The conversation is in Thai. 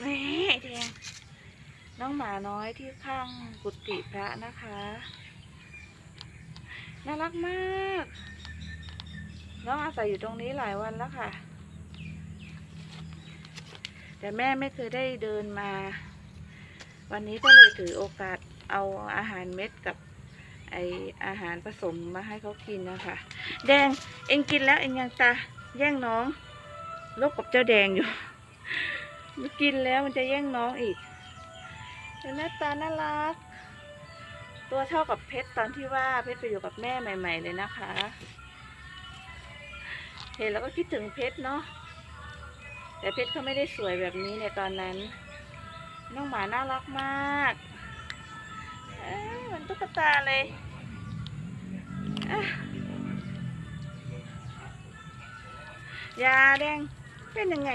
แม่แดงน้องหมาน้อยที่ข้างกุฏิพระนะคะ น่ารักมาก น้องอาศัยอยู่ตรงนี้หลายวันแล้วค่ะ แต่แม่ไม่เคยได้เดินมา วันนี้ก็เลยถือโอกาสเอาอาหารเม็ดกับไออาหารผสมมาให้เขากินนะคะ แดงเองกินแล้วเองยังตาแย่งน้องลบกับเจ้าแดงอยู่ มันกินแล้วมันจะแย่งน้องอีกหน้าตาน่ารัก ตัวเท่ากับเพชรตอนที่ว่าเพชรไปอยู่กับแม่ใหม่ ๆ เลยนะคะ เห็นแล้วก็คิดถึงเพชรเนาะแต่เพชรเขาไม่ได้สวยแบบนี้ในตอนนั้น น้องหมาน่ารักมากเหมือนตุ๊กตาเลยยาแดงเป็นยังไง